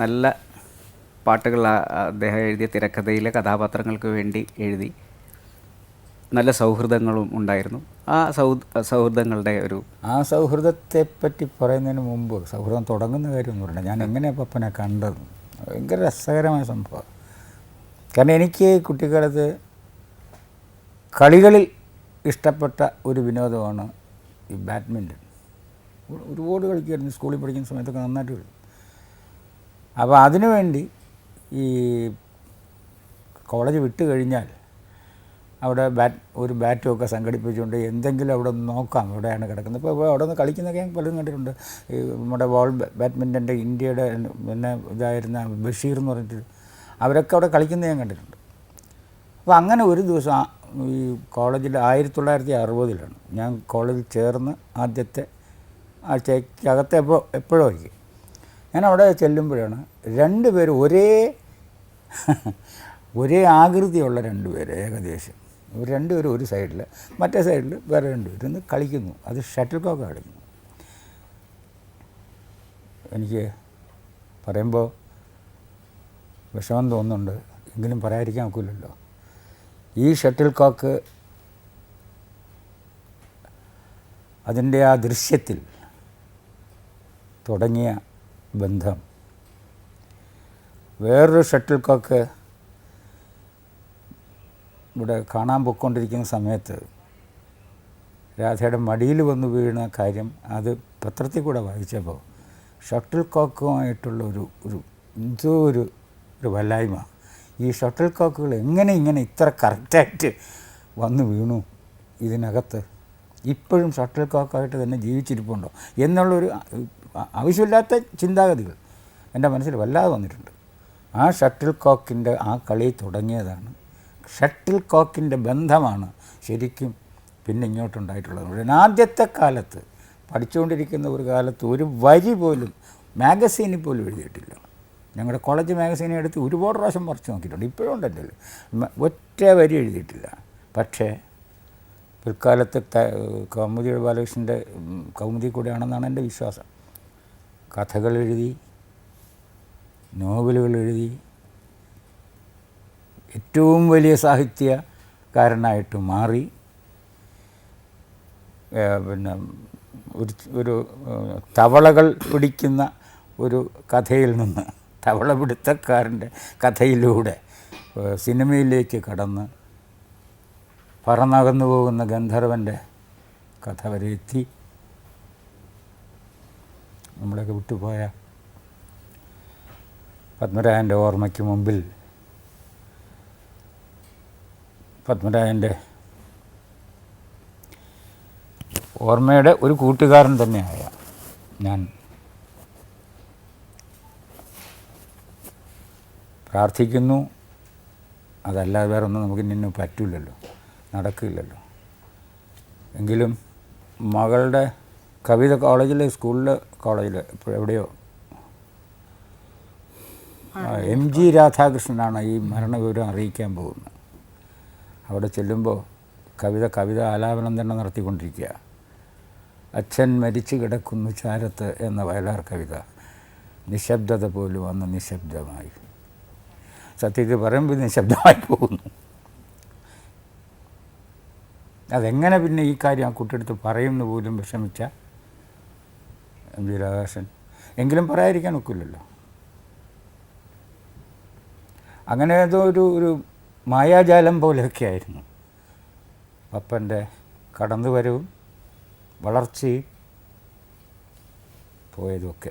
നല്ല പാട്ടുകൾ അദ്ദേഹം എഴുതിയ തിരക്കഥയിലെ കഥാപാത്രങ്ങൾക്ക് വേണ്ടി എഴുതി നല്ല സൗഹൃദങ്ങളും ഉണ്ടായിരുന്നു. ആ സൗ സൗഹൃദങ്ങളുടെ ഒരു ആ സൗഹൃദത്തെ പറ്റി പറയുന്നതിന് മുമ്പ് സൗഹൃദം തുടങ്ങുന്ന കാര്യം എന്ന് പറഞ്ഞാൽ ഞാൻ എങ്ങനെ പപ്പനെ കണ്ടത്? ഭയങ്കര രസകരമായ സംഭവം. കാരണം എനിക്ക് കുട്ടിക്കാലത്ത് കളികളിൽ ഇഷ്ടപ്പെട്ട ഒരു വിനോദമാണ് ഈ ബാഡ്മിന്റൺ. ഒരുപാട് കളിക്കുമായിരുന്നു സ്കൂളിൽ പഠിക്കുന്ന സമയത്തൊക്കെ നന്നായിട്ട് കളിക്കും. അപ്പോൾ അതിനുവേണ്ടി ഈ കോളേജ് വിട്ട് കഴിഞ്ഞാൽ അവിടെ ബാറ്റ് ഒരു ബാറ്റും ഒക്കെ സംഘടിപ്പിച്ചുകൊണ്ട് എന്തെങ്കിലും അവിടെ ഒന്ന് നോക്കാം. എവിടെയാണ് കിടക്കുന്നത്? ഇപ്പോൾ അവിടെ നിന്ന് കളിക്കുന്നതൊക്കെ ഞാൻ പലരും കണ്ടിട്ടുണ്ട്. ഈ നമ്മുടെ ബോൾ ബാഡ്മിന്റന്റെ ഇന്ത്യയുടെ പിന്നെ ഇതായിരുന്ന ബഷീർ എന്ന് പറഞ്ഞിട്ട് അവരൊക്കെ അവിടെ കളിക്കുന്നത് ഞാൻ കണ്ടിട്ടുണ്ട്. അപ്പോൾ അങ്ങനെ ഒരു ദിവസം ഈ കോളേജിൽ ആയിരത്തി തൊള്ളായിരത്തി അറുപതിലാണ് ഞാൻ കോളേജിൽ ചേർന്ന് ആദ്യത്തെ ആഴ്ചയ്ക്കകത്ത് എപ്പോൾ എപ്പോഴും ആയിരിക്കും ഞാൻ അവിടെ ചെല്ലുമ്പോഴാണ് രണ്ട് പേര് ഒരേ ഒരേ ആകൃതിയുള്ള രണ്ട് പേര് ഏകദേശം. രണ്ടുപേരും ഒരു സൈഡിൽ മറ്റേ സൈഡിൽ വേറെ രണ്ടുപേരും കളിക്കുന്നു. അത് ഷട്ടിൽ കോക്ക് കളിക്കുന്നു. എനിക്ക് പറയുമ്പോൾ വിഷമം തോന്നുന്നുണ്ട്. എങ്കിലും പറയാതിരിക്കാൻ ഒക്കില്ലല്ലോ. ഈ ഷട്ടിൽ കോക്ക് അതിന്റെ ആ ദൃശ്യത്തിൽ തുടങ്ങിയ ബന്ധം. വേറൊരു ഷട്ടിൽ കോക്ക് ഇവിടെ കാണാൻ പൊയ്ക്കൊണ്ടിരിക്കുന്ന സമയത്ത് രാധയുടെ മടിയിൽ വന്ന് വീണ കാര്യം അത് പത്രത്തിൽ കൂടെ വായിച്ചപ്പോൾ ഷട്ടിൽ കോക്കുമായിട്ടുള്ള ഒരു ഒരു എന്തോ ഒരു ഒരു വല്ലായ്മ. ഈ ഷട്ടിൽ കോക്കുകൾ എങ്ങനെ ഇങ്ങനെ ഇത്ര കറക്റ്റായിട്ട് വന്ന് വീണു ഇതിനകത്ത്? ഇപ്പോഴും ഷട്ടിൽ കോക്കായിട്ട് തന്നെ ജീവിച്ചിരിപ്പുണ്ടോ? എന്നുള്ളൊരു ആവശ്യമില്ലാത്ത ചിന്താഗതികൾ എന്റെ മനസ്സിൽ വല്ലാതെ വന്നിട്ടുണ്ട്. ആ ഷട്ടിൽ കോക്കിന്റെ ആ കളി തുടങ്ങിയതാണ്. ഷട്ടിൽ കോക്കിന്റെ ബന്ധമാണ് ശരിക്കും പിന്നെ ഇങ്ങോട്ടുണ്ടായിട്ടുള്ളത്. ആദ്യത്തെ കാലത്ത് പഠിച്ചുകൊണ്ടിരിക്കുന്ന ഒരു കാലത്ത് ഒരു വരി പോലും മാഗസീനിൽ പോലും എഴുതിയിട്ടില്ല. ഞങ്ങളുടെ കോളേജ് മാഗസീനെ എടുത്ത് ഒരുപാട് പ്രാവശ്യം മറിച്ച് നോക്കിയിട്ടുണ്ട്. ഇപ്പോഴും ഉണ്ട് എന്റെ കയ്യിൽ. മ- ഒറ്റ വരി എഴുതിയിട്ടില്ല. പക്ഷേ പിൽക്കാലത്ത് കൗമുദി ബാലകൃഷ്ണന്റെ കൗമുദി കൂടെയാണെന്നാണ് എന്റെ വിശ്വാസം. കഥകൾ എഴുതി നോവലുകൾ എഴുതി ഏറ്റവും വലിയ സാഹിത്യകാരനായിട്ട് മാറി. പിന്നെ ഒരു ഒരു തവളകൾ പിടിക്കുന്ന ഒരു കഥയിൽ നിന്ന് തവള പിടുത്തക്കാരന്റെ കഥയിലൂടെ സിനിമയിലേക്ക് കടന്ന് പറന്നകന്നു പോകുന്ന ഗന്ധർവന്റെ കഥ വരെ എത്തി. നമ്മളൊക്കെ വിട്ടുപോയ പത്മരായന്റെ ഓർമ്മയ്ക്ക് മുമ്പിൽ പത്മരായന്റെ ഓർമ്മയുടെ ഒരു കൂട്ടുകാരൻ തന്നെയായ ഞാൻ പ്രാർത്ഥിക്കുന്നു. അതല്ലാതെ വേറെ ഒന്നും നമുക്ക് ഇന്നും പറ്റില്ലല്ലോ. നടക്കില്ലല്ലോ. എങ്കിലും മകളുടെ കവിത കോളേജിൽ സ്കൂളിൽ കോളേജിൽ ഇപ്പോൾ എവിടെയോ. എം ജി രാധാകൃഷ്ണനാണ് ഈ മരണവിവരം അറിയിക്കാൻ പോകുന്നത്. അവിടെ ചെല്ലുമ്പോൾ കവിത കവിത ആലാപനം തന്നെ നടത്തിക്കൊണ്ടിരിക്കുക. അച്ഛൻ മരിച്ചു കിടക്കുന്നു ചാരത്ത് എന്ന വയലാർ കവിത. നിശബ്ദത പോലും അന്ന് നിശബ്ദമായി. സത്യത്തിൽ പറയുമ്പോൾ നിശബ്ദമായി പോകുന്നു. അതെങ്ങനെ പിന്നെ ഈ കാര്യം ആ കുട്ടിയെടുത്ത് പറയുമെന്ന് പോലും വിഷമിച്ച? M G Radhakrishnan. എങ്കിലും പറയാതിരിക്കാൻ ഒക്കില്ലല്ലോ. അങ്ങനെ ഏതോ ഒരു ഒരു മായാജാലം പോലെയൊക്കെ ആയിരുന്നു. പപ്പന്റെ കടന്നുവരവും വളർച്ചയും പോയതുമൊക്കെ.